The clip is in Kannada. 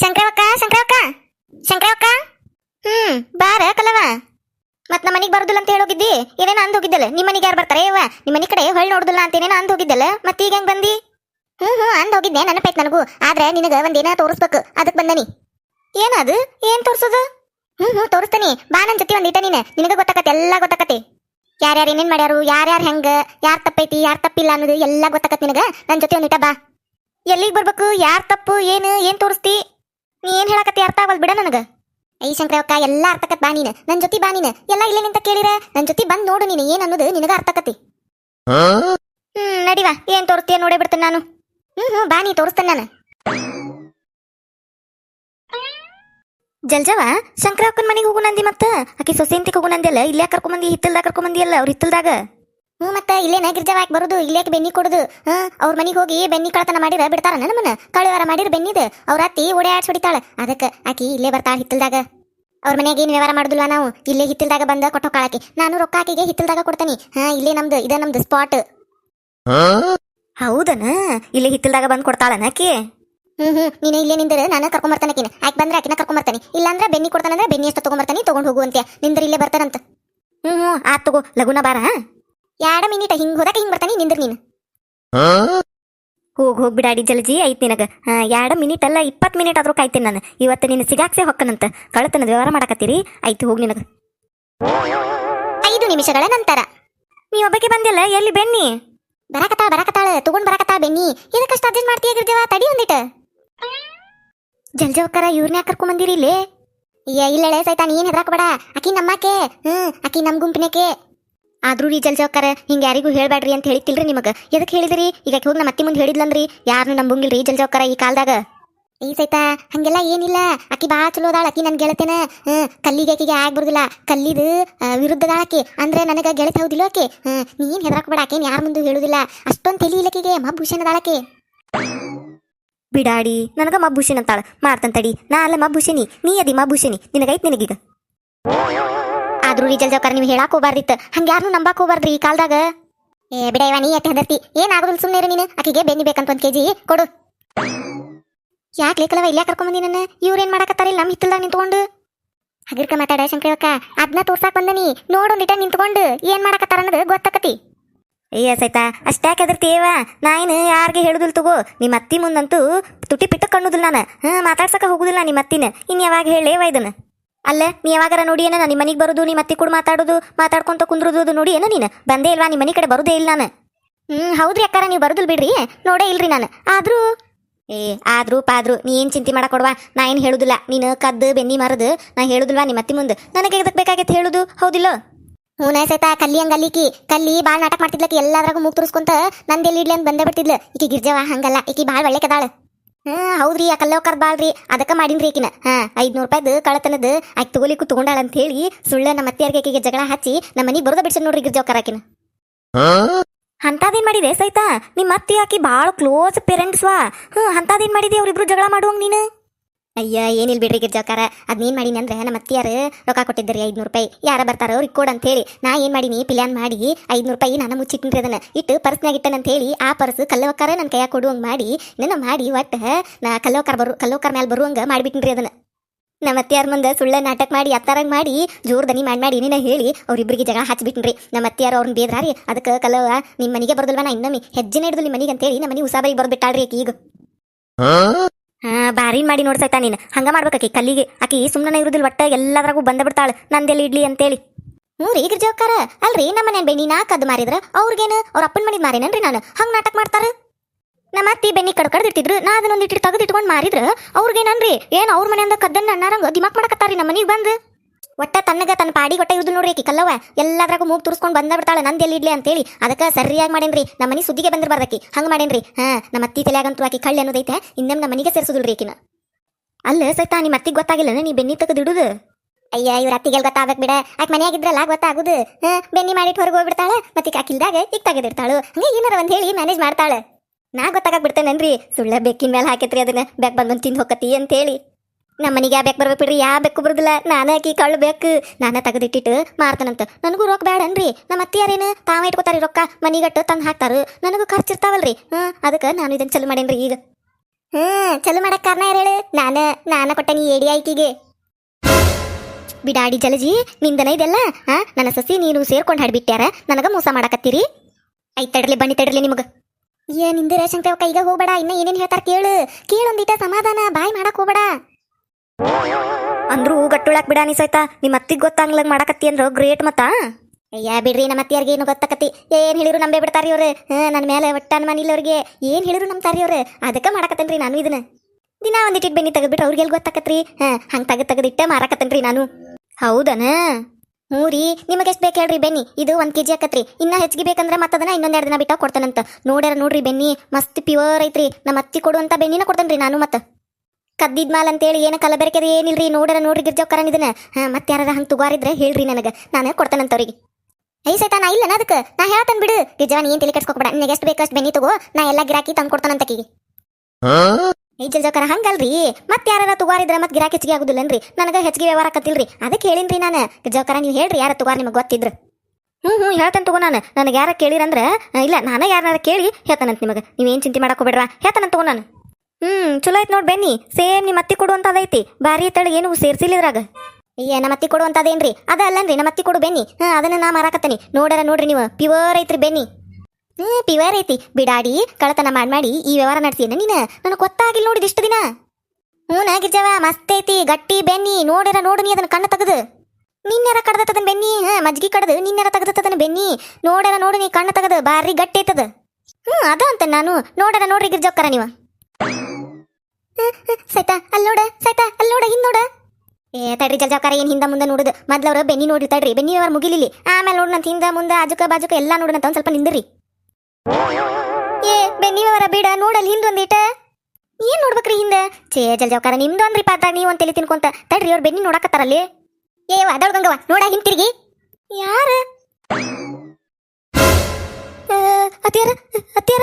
ಶಂಕರವಕ್ಕ ಶಂಕರವಕ್ಕ ಶಂಕರವಕ್ಕ ಹ್ಮ್, ಬಾರ ಕಲವ. ಮತ್ ನಮ್ಮ ಮನಿಗೆ ಬರುದಿಲ್ಲ ಅಂತ ಹೇಳೋಗಿದ್ದಿ? ಏನೇನ ಅಂದ್ ಹೋಗಿದ್ದಲ್ಲ. ನಿಮ್ಮ ಮನಿಗೆ ಯಾರು ಬರ್ತಾರೆ? ಯವ್ವ ನಿಮ್ಮ ಮನಿ ಕಡೆ ಹೊಳ್ ನೋಡುದಿಲ್ಲ ಅಂತ ಏನೇನ ಅಂದ್ ಹೋಗಿದ್ದಲ್ಲ. ಮತ್ತೆ ಈಗ ಹೆಂಗ್ ಬಂದಿ? ಹ್ಮ್ ಹ್ಮ್, ಅಂದ್ ಹೋಗಿದ್ದೆ. ನೆನಪೈತ್ ನನಗೂ. ಆದ್ರೆ ನಿನಗ ಒಂದೇನ ತೋರಿಸ್ಬೇಕು. ಅದಕ್ ಬಂದನಿ. ಏನದು? ಏನ್ ತೋರ್ಸೋದು? ಹ್ಮ್ ಹ್ಮ್, ತೋರಿಸ್ತಾನಿ. ಬಾ ನನ್ ಜೊತೆ ಒಂದಿಟ ನೀನೆ. ನಿನಗ ಗೊತ್ತಾಕತ್ತೆ, ಎಲ್ಲ ಗೊತ್ತಾಕತ್ತೆ. ಯಾರ್ಯಾರು ಏನೇನ್ ಮಾಡ್ಯಾರು? ಯಾರ್ಯಾರು ಹೆಂಗ? ಯಾರ್ ತಪ್ಪೈತಿ? ಯಾರ್ ತಪ್ಪಿಲ್ಲ ಅನ್ನೋದು ಎಲ್ಲ ಗೊತ್ತಾಕತ್ ನಿನಗ? ನನ್ ಜೊತೆ ಒಂದಿಟ ಬಾ. ಎಲ್ಲಿಗೆ ಬರ್ಬೇಕು? ಯಾರ್ ತಪ್ಪು? ಏನು? ಏನ್ ತೋರಿಸ್ತಿ? ನೀ ಏನ್ ಹೇಳಕತ್ತಿ ಅರ್ಥ ಆಗಲ್ ಬಿಡ ನನಗ? ಐ ಶಂಕರವಕ್ಕ ಎಲ್ಲಾ ಅರ್ಥಕತ್ ಬಾ ನೀನು. ನನ್ ಜೊತೆ ಬಾ ನೀನು. ಎಲ್ಲ ಇಲ್ಲೇ ನಿಂತ ಕೇಳಿರ? ನನ್ ಜೊತೆ ಬಂದ್ ನೋಡು ನೀನು. ಏನ್ ಅನ್ನೋದು? ನಿನಗ ಅರ್ಥಕತಿ ಹ್ಮ್ ನಡಿವಾ ಏನ್ ತೋರಿಸ್ತೀಯ ನೋಡೇ ಬಿಡ್ತೇನೆ ನಾನು. ಹ್ಮ್ ಹ್ಮ್, ಬಾ ನೀ, ತೋರಿಸ್ತೇನೆ ನಾನು. ಜಲ್ಜವ ಶಂಕರಕ್ಕನ ಮನೆಗೆ ಹೋಗುನಂದಿ ಮತ್ತ? ಆಕಿ ಸೊಸೆಂತಿಗೆ ಅಲ್ಲ? ಇಲ್ಲೇ ಕರ್ಕೊಂಬಂದಿ? ಹಿತ್ತಲ್ದಾಗ ಕರ್ಕೊಂಬಂದಿಯಲ್ಲ ಅವ್ರ ಹಿತ್ತಲ್ದಾಗ? ಹ್ಞೂ ಮತ್ತೆ, ಇಲ್ಲೇನ ಗಿರ್ಜವ ಬರೋದು ಬರುದು ಇಲ್ಲೇ ಬೆನ್ನಿ ಕೊಡುದು, ಹಾ? ಅವ್ರ ಮನೆಗೆ ಹೋಗಿ ಬೆನ್ನಿ ಕಳತನ ಮಾಡಿರ, ಬಿಡ್ತಾರ ನಮ್ಮನ್ನ ಕಳುವಾರ ಮಾಡಿರ ಬೆನ್ನಿದ, ಅವ್ರ ಅತ್ತಿ ಓಡಾಡ್ಸಿ ಹೊಡಿತಾಳ. ಅದಕ್ಕೆ ಆಕಿ ಇಲ್ಲೇ ಬರ್ತಾಳ ಹಿತ್ತಲ್ದಾಗ. ಅವ್ರ ಮನೆಗೆ ಏನು ವ್ಯವಹಾರ ಮಾಡುದಿಲ್ಲ ನಾವು, ಇಲ್ಲೇ ಹಿತ್ತಲ್ದಾಗ ಬಂದ ಕೊಟ್ಟೋಕಾಳಕಿ ನಾನು ರೊಕ್ಕ ಆಕಿಗೆ ಹಿತ್ತಲ್ದಾಗ ಕೊಡ್ತೀನಿ, ಹಾ? ಇಲ್ಲೇ ನಮ್ದು, ಇದ ನಮ್ದು ಸ್ಪಾಟ್ ಹೌದನ? ಇಲ್ಲೇ ಹಿತ್ತಲ್ದಾಗ ಬಂದು ಕೊಡ್ತಾಳನ ಆಕಿ? ಹ್ಞೂ ಹ್ಮ್. ನೀನು ಇಲ್ಲೇ ನಿಂದ್ರೆ, ನಾನು ಕರ್ಕೊಂಬರ್ತಾನೆ ಆಕಿನ. ಆಕಿ ಬಂದ್ರೆ ಆಕಿನ ಕರ್ಕೊಂಬರ್ತಾನೆ ಇಲ್ಲಾಂದ್ರೆ ಬೆನ್ನಿ ಕೊಡ್ತಾನಂದ್ರೆ ಬೆನ್ನಿ ಎಷ್ಟು ತೊಗೊಂಬರ್ತಾನೆ ತಗೊಂಡ್ ಹೋಗು ನಿಂದ್ರೆ ಇಲ್ಲೇ ಬರ್ತಾರಂತ ಹ್ಮ್ ಹ್ಮ್. ಆತ್ ತಗೋ, ಲಗುನ ಬಾರ ಯಾಡ ಮಿನಿಟ್ ಹಿಂಗ್ ಹೋದಾಕ ಹಿಂಗ್ ಬರ್ತಾನೆ ನಿಂದ್ರ ನೀನು. ಹೋಗ್ ಹೋಗ್ ಬಿಡಾಡಿ ಜಲಜಿ ಐತ್ ನಿನಗ. ಎರಡ ಮಿನಿಟ್ ಅಲ್ಲ ಇಪ್ಪತ್ ಮಿನಿಟ್ ಆದ್ರೂ ಕಾಯ್ತೀನಿ ನಾನು. ಇವತ್ತು ನಿನ್ನ ಸಿಗಾಕ್ಸೆ ಹೊಕ್ಕನಂತ. ಕಳತನದ ವ್ಯವಹಾರ ಮಾಡಕತ್ತೀರಿ? ಐತಿ ಹೋಗ್ ನಿನಗ. ಐದು ನಿಮಿಷಗಳ ನಂತರ. ನೀವೊಬ್ಬಕ್ಕೆ ಬಂದಿಲ್ಲ, ಎಲ್ಲಿ ಬೆನ್ನಿ? ಬರಾಕತ್ತಾಳ ಬರಾಕತ್ತಾಳ, ತಗೊಂಡ್ ಬರಾಕತ್ತಾಳ ಬೆನ್ನಿ. ಇದಕ್ಕಷ್ಟ ಅಡ್ಜಸ್ಟ್ ಮಾಡ್ತೀಯ ಗಿರ್ಜವ? ತಡಿ ಒಂದಿಟ. ಜಲ್ಜವಕ್ಕರ ಇವ್ರನ್ನ ಯಾಕೆ ಕರ್ಕೊಂಬಂದಿರಿ ಇಲ್ಲಿ? ಏ, ಇಲ್ಲಳೆ ಸೈತಾನ ನೀನ್ ಹೆದ್ರಾಕಬೇಡ ಅಕ್ಕಿ ನಮ್ಮಕ್ಕೆ, ಹ್ಮ್ ಆಕಿ ನಮ್ ಗುಂಪಿನಕ್ಕೆ. ಆದ್ರೂ ರೀ ಜಲ್ಜವಕ್ಕರ ಹಿಂಗ ಯಾರಿಗೂ ಹೇಳಬೇಡ್ರಿ ಅಂತ ಹೇಳಿತಿಲ್ರಿ ನಿಮಗ. ಎದಕ್ಕೆ ಹೇಳಿದ್ರಿ? ಈಗ ಆಕಿ ಹೋಗಿ ನಮ್ಮ ಅತ್ತಿ ಮುಂದೆ ಹೇಳಿದ್ಲಂದ್ರಿ. ಯಾರನ್ನು ನಂಬಂಗಿಲ್ರಿ ಜಲ್ಜವಕ್ಕರ ಈ ಕಾಲದಾಗ. ಈ ಸೈತ ಹಂಗೆಲ್ಲ ಏನಿಲ್ಲ. ಅಕ್ಕಿ ಬಾ ಚಲೋ ಅದಾಳ ಅಕ್ಕಿ ನನ್ ಗೆಳತೇನ ಹ್ಮ್ ಕಲ್ಲಿಗೆ ಆಕಿಗೆ ಆಗ್ ಬರುದಿಲ್ಲ. ಕಲ್ಲಿದು ವಿರುದ್ಧದ ಆಕಿ. ಅಂದ್ರೆ ನನಗ ಗೆಳತಿ ಹೌದಿಲ್ಲ ಆಕೆ? ನೀನು ಹೆದರ್ಕಬೇಡ ಆಕೇನ್ ಯಾರ ಮುಂದೆ ಹೇಳುದಿಲ್ಲ. ಅಷ್ಟೊಂದು ತಲಿ ಇಲ್ಲ ಆಕಿಗೆ ಮಭೂಷಣ ಅದಾಳಕಿ ಬಿಡಾಡಿ ನನಗ ಮಬ್ಬುಷಿನ್ ಅಂತಾಳ. ಮಾಡ್ತಂತಡಿ ನಾ ಅಲ್ಲ ಮಬ್ಬುಷಿನಿ ನೀ ಅದಿ ಮಬ್ಬುಷಿನಿ ನಿನಗೈತ್ ನಿನಗೀಗ. ಆದ್ರೂ ರೀ ಜಲ್ಜವ್ಕರ್ ನೀವು ಹೇಳಾಕ್ ಹೋಗ್ಬಾರ್ದಿತ್ತು. ಹಂಗೆ ಯಾರನ್ನೂ ನಂಬಾಕ್ ಈ ಕಾಲದಾಗ. ಏ ಬಿಡ ಇವ ನೀ ಎಟ್ಟೆ ಹೆದರ್ತಿ ಏನ್ ಆಗುದಿಲ್ಲ ಸುಮ್ಮನೆ ನೀನು. ಆಕಿಗೆ ಬೆನ್ನಿ ಬೇಕಂತ ಒಂದ್ ಕೆಜಿ ಕೊಡು. ಯಾಕೆ ಲೇಖಲವ ಇಲ್ಲ ಕರ್ಕೊಂಬಂದಿ ನನ್ನ? ಇವ್ರೇನ್ ಮಾಡಕತ್ತಾರ ಇಲ್ಲಿ ನಮ್ಮ ಹಿತ್ತಲ್ದಾಗ ನಿಂತ್ಕೊಂಡು? ಹಗಿರ್ಕ ಮಾತಾಡ ಶಂಕರವಕ್ಕ ಅದನ್ನ ತೋರ್ಸಾಕ್ ಬಂದನಿ ನಿಟ ನಿಂತ್ಕೊಂಡು. ಏನ್ ಮಾಡಕತ್ತಾರ ಅನ್ನೋದು ಗೊತ್ತಾಕತಿ. ಅಯ್ಯ ಸೈತಾ, ಅಷ್ಟ್ಯಾಕೆ ನಾ ಏನು ಯಾರಿಗೆ ಹೇಳುದಿಲ್ಲ ತಗೋ. ನಿಮ್ಮ ಅತ್ತಿ ಮುಂದಂತೂ ತುಟಿ ಪಿಟ್ಟ ಕಣ್ಣುದಿಲ್ಲ ನಾನು. ಹಾಂ ಮಾತಾಡ್ಸಕ್ಕೆ ಹೋಗುದಿಲ್ಲ ನಿಮ್ಮ ಅತ್ತಿನ. ಇನ್ನು ಯಾವಾಗ ಹೇಳೇವ ಇದನ್ನ. ಅಲ್ಲ, ನೀ ಯಾವಾಗಾರ ನೋಡಿ ಏನ? ನಿಮ್ಮ ಮನೆಗೆ ಬರೋದು ನಿಮ್ಮ ಅತ್ತಿ ಕೂಡ ಮಾತಾಡೋದು, ಮಾತಾಡ್ಕೊಂತ ಕುಂದ್ರದು ನೋಡಿ ಏನ ನೀನು? ಬಂದೇ ಇಲ್ವಾ? ನಿಮ್ಮ ಮನೆ ಕಡೆ ಬರೋದೇ ಇಲ್ಲ ನಾನು. ಹ್ಞೂ ಹೌದ್ರಿ ಅಕ್ಕಾರ, ನೀವು ಬರುದಿಲ್ಲ ಬಿಡ್ರಿ. ನೋಡೇ ಇಲ್ರಿ ನಾನು. ಆದ್ರೂ? ಏ, ಆದ್ರೂ ಪಾದ್ರು, ನೀ ಏನು ಚಿಂತೆ ಮಾಡಕೊಡ್ವಾ? ನಾ ಏನು ಹೇಳುದಿಲ್ಲ. ನೀನು ಕದ್ದು, ಬೆನ್ನಿ ಮರದು, ನಾ ಹೇಳುದಿಲ್ವಾ ನಿಮ್ಮ ಅತ್ತಿ ಮುಂದೆ? ನನಗೆ ಎದಕ್ಕೆ ಬೇಕಾಗೈತೆ ಹೇಳುದು? ಹೌದಿಲ್ಲ? ಹ್ಞೂ ಸೈತ, ಕಲ್ಲಿ ಹಂಗೆ ಅಲ್ಲಿಕಿ ಕಲ್ಲಿ ಭಾಳ ನಾಟಕ ಮಾಡ್ತಿದ್ಲಕಿ ಎಲ್ಲಾದ್ರಾಗೂ ಮೂಗ್ ತುರಿಸ್ಕೊಂತ ನಂದೆಲ್ಲಿ ಇಡ್ಲಿ ಅಂತ ಬಂದೇ ಬಿಡ್ತಿದ್ಲು ಈಕಿ ಗಿರ್ಜವ, ಹಂಗಲ್ಲ. ಈಕಿ ಭಾಳ ಒಳ್ಳೆ ಕದಾಳ. ಹ್ಮ್ ಹೌದ್ರಿ, ಆ ಕಲ್ಲೋಕರ್ ಬಾಳ್ರಿ. ಅದಕ್ಕ ಮಾಡಿನ್ರಿ ಈಕಿನ. ಹಾ, ಐದ್ನೂರು ರೂಪಾಯ್ದು ಕಳತನದ ಆಕಿ ತಗೋಲಿಕ್ಕೂ ತಗೊಂಡಾಳ ಅಂತ ಹೇಳಿ ಸುಳ್ಳ ನಮ್ಮ ಅತ್ತೆಯರ್ಗೆ ಆಕಿಗೆ ಜಗಳ ಹಚ್ಚಿ ನಮ್ಮ ಮನಿ ಬರೋದ ಬಿಡ್ಸ ನೋಡ್ರಿ ಗಿರ್ಜೋಕರ್ ಆಕಿನ. ಹಂತಾದೇನ್ ಮಾಡಿದೆ ಸೈತಾ? ನಿಮ್ಮ ಅತ್ತಿ ಆಕಿ ಬಾಳ ಕ್ಲೋಸ್ ಪೇರೆಂಟ್ಸ್ವಾ ಹ್ಞೂ ಹಂತಾದೇನ್ ಮಾಡಿದೆ ಅವ್ರಿಬ್ರು ಜಗಳ ಮಾಡುವಂಗ ನೀನು? ಅಯ್ಯ ಏನಿಲ್ಲ ಬಿಡ್ರಿ ಗಿರ್ಜಾಕಾರ ಅದ್ನೇನ್ ಮಾಡೀನಿ ಅಂದ್ರೆ ನಮ್ಮ ಅತ್ತಿಯಾರು ರೊಕ್ಕ ಕೊಟ್ಟಿದ್ದರಿ, ಐದ್ನೂರು ರೂಪಾಯಿ. ಯಾರ ಬರ್ತಾರೋ ಅವ್ರಿಗೆ ಕೊಡು ಅಂತ ಹೇಳಿ, ನಾ ಏನು ಮಾಡೀನಿ ಪ್ಲ್ಯಾನ್ ಮಾಡಿ, ಐದ್ನೂರು ರೂಪಾಯಿ ನಾನು ಮುಚ್ಚಿಟ್ಟಿನ್ರಿ ಅದನ್ನ. ಇಟ್ಟು ಪರ್ಸ್ನಾಗ ಇಟ್ಟನಂತ ಹೇಳಿ, ಆ ಪರ್ಸ್ ಕಲ್ಲವಕ್ಕಾರ ನನ್ನ ಕೈಯಾಗ ಕೊಡುವಂಗ ಮಾಡಿ, ನನ್ನ ಮಾಡಿ ಒಟ್ಟ, ನಾ ಕಲ್ಲೋಕಾರ ಬರು ಕಲ್ಲೋಕಾರ ಮೇಲೆ ಬರುವಂಗ ಮಾಡಿಬಿಟ್ಟಿನ್ರಿ ಅದನ್ನ. ನಮ್ಮ ಅತ್ತಿಯಾರ ಮುಂದೆ ಸುಳ್ಳ ನಾಟಕ ಮಾಡಿ, ಅತ್ತಾರಂಗೆ ಮಾಡಿ, ಜೋರ್ ದನಿ ಮಾಡಿ ಮಾಡಿ ಏನೇನ ಹೇಳಿ ಅವ್ರಿಬ್ರಿಗೆ ಜಗಳ ಹಚ್ಬಿಟ್ರಿ ನಮ್ಮ ಅತ್ತಿಯಾರ ಅವ್ರನ್ನ ಬೇದ್ರಾರಿ ಅದಕ್ಕೆ ಕಲವ ನಿಮ್ಮ ಮನೆಗೆ ಬರೋದಿಲ್ವ ನಾ ಇನ್ನೊಮ್ಮೆ, ಹೆಜ್ಜೆ ಹಿಡಿದು ನಿಮ್ಮ ಮನೆಗೆ ಅಂತೇಳಿ ನಮ್ಮ ಮನೆ ಉಸಾಬರಿ ಬರ್ದು ಬಿಟ್ಟಾಳ್ರಿ ಆಕಿ ಈಗ ಹಾ ಬಾರಿ ಮಾಡಿ ನೋಡ್ಸೈತಾ ನೀನು. ಹಂಗ ಮಾಡ್ಬೇಕಾಕಿ, ಕಲ್ಲಿಗೆ. ಆಕಿ ಸುಮ್ಮನೆ ಇರುದಿಲ್ಲ, ಒಟ್ಟ ಎಲ್ಲದ್ರಾಗೂ ಬಂದ ಬಿಡ್ತಾಳೆ ನಂದೆಲ್ಲಿ ಇಡ್ಲಿ ಅಂತೇಳಿ. ಹ್ಞೂ ರೀ ಜೋಕಾರ ಅಲ್ರಿ, ನಮ್ಮ ಮನೆ ಬೆಣ್ಣಿ ನಾ ಕದ್ದು ಮಾರಿದ್ರ. ಅವ್ರಿಗೇನು? ಅವ್ರ ಅಪ್ಪನ ಮನಿದ್ ಮಾರೇನನ್ರಿ ನಾನು. ಹಂಗ ನಾಟಕ ಮಾಡ್ತಾರ? ನಮ್ಮ ಅತ್ತಿ ಬೆಣ್ಣಿ ಕಡ್ ಕಡ್ದಿಟ್ಟಿದ್ರು ನಾ ಅದನ್ನೊಂದು ಇಟ್ಟು ತೆಗೆದಿಟ್ಕೊಂಡು ಮಾರಿದ್ರ, ಅವ್ರಿಗೇನನ್ರಿ? ಏನ್ ಅವ್ರ ಮನೆಯಿಂದ ಕದ್ದನ್ನ ಅನ್ನಾರಂಗ ದಿಮಾಕ್ ಮಾಡಕತ್ತಾರಿ ನಮ್ಮ ಮನಿಗೆ ಬಂದು? ಒಟ್ಟ ತನ್ನಗ ತನ್ನ ಪಾಡಿ ಹೊಟ್ಟೆ ಇರುದು ನೋಡ್ರಿ ಆಕಿ ಕಲ್ಲವ ಎಲ್ಲದ್ರಾಗೂ ಮೂಗ್ ತುರ್ಸ್ಕೊಂಡು ಬಂದ ಬಿಡ್ತಾಳೆ ನಂದು ಎಲ್ಲಿ ಇಡ್ಲಿ ಅಂತೇಳಿ. ಅದಕ್ಕೆ ಸರಿಯಾಗಿ ಮಾಡೇನ್ರಿ, ನಮ್ಮ ಮನೆ ಸುದ್ದಿಗೆ ಬಂದಿರ್ಬಾರ್ದಕಿ ಹಂಗೆ ಮಾಡೇನ್ರಿ? ಹಾ, ನಮ್ಮ ಅತ್ತಿ ತಲೆಯಾಗಂತೂ ಆಕಿ ಕಳ್ಳಿ ಅನ್ನೋದೈತೆ ಇನ್ನೊಮ್ಮೆ ನಮ್ಮ ಮನೆಗೆ ಸೇರಿಸೋದಿಲ್ರಿ ಆಕಿನ. ಅಲ್ಲ ಸೈತಾ ನಿಮ್ಮ ಅತ್ತಿಗೆ ಗೊತ್ತಾಗಿಲ್ಲ ನೀ ಬೆನ್ನಿ ತೆಗೆದಿಡುದು ಅಯ್ಯ, ಇವ್ರ ಅತ್ತಿಗೆಲ್ ಗೊತ್ತಾಗಬೇಕು ಬಿಡ. ಆಕೆ ಮನೆಯಾಗಿದ್ರಲ್ಲ ಗೊತ್ತಾಗುದು. ಹಾ, ಬೆನ್ನಿ ಮಾಡಿಟ್ಟು ಹೊರಗೆ ಹೋಗ್ಬಿಡ್ತಾಳೆ, ಮತ್ತೆ ಕಾಕಿಲ್ದಾಗ ಈಗ ತೆಗೆದಿರ್ತಾಳು. ಹಂಗೆ ಏನಾರ ಒಂದ್ ಹೇಳಿ ಮ್ಯಾನೇಜ್ ಮಾಡ್ತಾಳೆ. ನಾ ಗೊತ್ತಾಗಕ್ ಬಿಡ್ತೇನೆನ್ರಿ? ಸುಳ್ಳ ಬೆಕ್ಕಿನ ಮೇಲೆ ಹಾಕಿತ್ರಿ ಅದನ್ನ. ಬೆಕ್ ಬಂದು ತಿಂದು ಹೋಗತಿ ಅಂತೇಳಿ. ನಮ್ಮ ಮನೆಗೆ ಯಾ ಬೇಕು ಬರ್ಬೇಕು ಬಿಡ್ರಿ, ಯಾ ಬೆಕ್ಕು ಬರುದಿಲ್ಲ. ನಾನೇ ಆಕಿ ಕಳ್ಳು ಬೇಕು ನಾನೇ ತೆಗೆದಿಟ್ಟಿಟ್ಟು ಮಾರ್ತಾನಂತ. ನನಗೂ ರೊಕ್ಕ ಬೇಡನ್ರಿ ನಮ್ಮ ಅತ್ತಿಯಾರೇನು? ತಾವ ಇಟ್ಕೋತಾರಿ ರೊಕ್ಕ. ಮನಿಗಟ್ಟು ತಂದು ಹಾಕ್ತಾರ. ನನಗೂ ಖರ್ಚು ಇರ್ತಾವಲ್ರಿ ಹ್ಞೂ ಅದಕ್ಕೆ ನಾನು ಇದನ್ನ ಚಲೋ ಮಾಡೇನ್ರಿ ಈಗ. ಹ್ಞೂ ಚಲೋ ಮಾಡಕ್ಕೆ ಕಾರಣ ಯಾರು ಹೇಳು? ನಾನು ನಾನು ಕೊಟ್ಟ ನೀ ಏಡಿ ಆಯ್ಕಿಗೆ. ಬಿಡಾಡಿ ಜಲಜಿ, ನಿಂದನ ಇದೆಲ್ಲ? ಹಾ, ನನ್ನ ಸಸಿ ನೀನು ಸೇರ್ಕೊಂಡು ಹಾಡ್ಬಿಟ್ಟ್ಯಾರ? ನನಗ ಮೋಸ ಮಾಡಕತ್ತೀರಿ? ಐತ್ ತಡ್ಲಿ ಬನ್ನಿ ತಡ್ಲಿ ನಿಮಗೆ. ಏ ನಿಂದಿರ ಶಂಕರ ಈಗ ಹೋಗ್ಬೇಡ. ಇನ್ನ ಏನೇನ್ ಹೇಳ್ತಾರ ಕೇಳು. ಕೇಳೊಂದಿಟ ಸಮಾಧಾನ. ಬಾಯ್ ಮಾಡಕ್ ಹೋಗ್ಬೇಡ. ಅಂದ್ರೂ ಗಟ್ಟುಳಾಕ್ ಬಿಡ ಅನಿಸೈತಾ ನಿಮ್ಮ ಅತ್ತಿಗೆ ಗೊತ್ತಾಗ್ಲಂಗ್ ಮಾಡಕತ್ತಿ ಅಂದ್ರ ಗ್ರೇಟ್ ಮತ್ತ. ಅಯ್ಯ ಬಿಡ್ರಿ ನಮ್ಮ ಅತ್ತಿಯರ್ಗೆ ಏನು ಗೊತ್ತಾಕತಿ ಏನ್ ಹೇಳಿರು ನಂಬೇ ಬಿಡ್ತಾರಿ ಅವ್ರು. ನನ್ನ ಮೇಲೆ ಒಟ್ಟ ಅನುಮಾನ ಅವ್ರಿಗೆ ಏನ್ ಹೇಳಿರು ನಂಬ್ತಾರಿ ಅವ್ರು. ಅದಕ್ಕೆ ಮಾಡಕತ್ತೇನ್ರಿ ನಾನು ಇದನ್ನ. ದಿನ ಒಂದಿಟ್ಟಿಟ್ ಬೆನ್ನಿ ತೆಗೆದ್ಬಿಟ್ರೆ ಅವ್ರಿಗೆ ಎಲ್ಲಿ ಗೊತ್ತಾಕತ್ರಿ. ಹಾ, ಹಂಗೆ ತೆಗೆದು ತೆಗೆದಿಟ್ಟೆ ಮಾರಾಕತ್ತೇನ್ರಿ ನಾನು. ಹೌದನ? ಹ್ಞೂ ರೀ. ನಿಮಗೆ ಎಷ್ಟು ಬೇಕು ಹೇಳ್ರಿ ಬೆನ್ನಿ. ಇದು ಒಂದು ಕೆ ಜಿ ಆಕತ್ರಿ. ಇನ್ನ ಹೆಚ್ಚಿಗೆ ಬೇಕಂದ್ರೆ ಮತ್ತದನ್ನ ಇನ್ನೊಂದೆರಡು ದಿನ ಬಿಟ್ಟ ಕೊಡ್ತಾನಂತ. ನೋಡ್ಯಾರ ನೋಡ್ರಿ ಬೆನ್ನಿ. ಮಸ್ತ್ ಪ್ಯೂರ್ ಐತ್ರಿ. ನಮ್ಮ ಅತ್ತಿ ಕೊಡುವಂತ ಬೆನ್ನಿನ ಕೊಡ್ತೇನ್ರಿ ನಾನು ಮತ್ತೆ. ಕದ್ದಿದ್ ಮಾಲ್ ಅಂತೇಳಿ ಏನ ಕಲಬೆರಕೆ ಏನಿಲ್ರಿ? ನೋಡರ ನೋಡ್ರಿ ಗಿರ್ಜಾವ್ಕರನ್ ಇದನ್ನ. ಹಾ ಮತ್ತೆ ಯಾರ ಹಂಗೆ ತುಗಾರಿದ್ರೆ ಹೇಳ್ರಿ ನನಗೆ. ನಾನು ಕೊಡ್ತಾನಂತವ್ರಿಗೆ ಐ ಸೈತ ನಾ ಇಲ್ಲ ಅದಕ್ಕೆ. ನಾ ಹೇಳ್ತಾನೆ ಬಿಡು. ಗಿರ್ಜಾ ಏನ್ ತಲೆ ಕಟ್ಸ್ಕೊಬೇಡ ನಿನಗೆ ಎಷ್ಟು ಬೇಕಷ್ಟು ಬೆನ್ನಿ ತಗೋ. ನಾ ಎಲ್ಲ ಗಿರಾಕಿ ತಂದು ಕೊಡ್ತಾನಂತಕಿಗೆ ಐ ಜಲ್ಜಾಕರ ಹಂಗಲ್ರಿ. ಮತ್ತೆ ಯಾರ ತುಗಾರಿದ್ರ ಮತ್ತೆ ಗಿರಾಕಿ ಹೆಚ್ಚಿಗೆ ಆಗುದಿಲ್ಲನ್ರಿ. ನನಗೆ ಹೆಚ್ಚಿಗೆ ವ್ಯವಹಾರ ಕತ್ತಿಲ್ರಿ. ಅದಕ್ಕೆ ಹೇಳಿನ್ರಿ ನಾನು. ಗಿರ್ಜಾಕರ ನೀವು ಹೇಳ್ರಿ ಯಾರ ತುಗಾರ್ ನಿಮಗೆ ಗೊತ್ತಿದ್ರು. ಹ್ಞೂ ಹ್ಞೂ ಹೇಳ್ತಾನೆ ತಗೋ ನಾನು. ನನಗೆ ಯಾರ ಕೇಳಿರಂದ್ರೆ ಇಲ್ಲ ನಾನು ಯಾರನ್ನ ಕೇಳಿ ಹೇಳ್ತಾನಂತ ನಿಮಗೆ. ನೀವೇನು ಚಿಂತೆ ಮಾಡಕ್ಕೆ ಹೋಗ್ಬೇಡ್ರ ಹೇಳ್ತಾನಂತ ತಗೋ ನಾನು. ಹ್ಮ್, ಚಲೋ ಐತ್ ನೋಡ್ ಬನ್ನಿ. ಸೇಮ್ ನಿಮ್ಮ ಅತ್ತಿ ಕೊಡುವಂತದೈತಿ ಬಾರಿ ತಳಿ ಏನು ಸೇರ್ಸಿಲ್ಲ ಇದ್ರಾಗ. ನಮ್ಮ ಅತ್ತಿ ಕೊಡುವಂತದೇನ್ರಿ ಅದ ಅಲ್ಲನ್ರಿ ನಮ್ಮ ಅತ್ತಿ ಕೊಡು ಬೆನ್ನಿ. ಹ, ಅದನ್ನ ನಾ ಮಾರಾಕತ್ತೀನಿ. ನೋಡರ ನೋಡ್ರಿ ನೀವು ಪ್ಯೂರ್ ಐತ್ರಿ ಬೆನ್ನಿ. ಹ್ಮ್ ಪ್ಯೂರ್ ಐತಿ. ಬಿಡಾಡಿ ಕಳತನ ಮಾಡಿ ಮಾಡಿ ಈ ವ್ಯವಹಾರ ನಡೆಸಿನ ನೀನ? ನನಗೆ ಗೊತ್ತಾಗಿಲ್ಲ ನೋಡಿದ ಇಷ್ಟು ದಿನ. ಹ್ಞೂ ನಾಗಿರ್ಜವ ಮಸ್ತ್ ಐತಿ, ಗಟ್ಟಿ ಬೆನ್ನಿ. ನೋಡರ ನೋಡು ನೀ ಅದನ್ನ ಕಣ್ಣು ತೆಗೆದು. ನಿನ್ನೆರ ಕಡ್ದತದನ್ ಬೆನ್ನಿ? ಹಾ, ಮಜ್ಗಿ ಕಡ್ದು ನಿನ್ನೆರ ತೆಗ್ದತದನ್ ಬೆನ್ನಿ. ನೋಡರ ನೋಡು ನೀ ಕಣ್ಣು ತೆಗೆದು ಬಾರಿ ಗಟ್ಟಿ ಐತದ. ಹ್ಞೂ ಅದ ಅಂತ ನಾನು. ನೋಡರ ನೋಡ್ರಿ ಗಿರ್ಜೋಕ್ಕರ ನೀವು. ಸೈತಾ ನೋಡ, ಸೈತಾ, ಅಲ್ಲಿ ನೋಡ ಹಿಂದ್ ಏ, ತಡ್ರಿ ಜಲ್ಜಾವ್ಕಾರ, ಏನ್ ಹಿಂದ ಮುಂದೆ ನೋಡುದು? ಮೊದ್ಲವ್ರ ಬೆನ್ನಿ ನೋಡ್ರಿ, ತಡ್ರಿ. ಬೆನ್ನಿ ಅವ್ರ ಮುಗಿಲಿಲಿ. ಆಮೇಲೆ ನೋಡ್ನಂತ ಹಿಂದ ಮುಂದೆ, ಅಜುಕ ಬಾಜುಕ ಎಲ್ಲ ಒಂದ್ ಸ್ವಲ್ಪ ನಿಂದ್ರಿ. ಏ, ಬೆನ್ನಿ ಅವರ ಬಿಡ ನೋಡಲ್ಲಿ ಹಿಂದ್ ಒಂದಿಟ ಏನ್ ನೋಡ್ಬೇಕ್ರಿ ಹಿಂದ? ಚೇ ಜಲ್ಜಾವ್ಕಾರ, ನಿಮ್ದು ಅಂದ್ರಿ ಪಾತ್ರ ನೀವ್ ಒಂದ್ ತಲೆ ತಿನ್ಕೊಂತ. ತಡ್ರಿ, ಅವ್ರ ಬೆನ್ನಿ ನೋಡಕತ್ತಾರಲ್ಲಿ. ಏ ಅದೊಳ್ ಗಂಗವ ನೋಡ, ಹಿಂತಿರ್ಗಿ. ಯಾರ? ಅತ್ಯಾರ ಅತ್ಯಾರ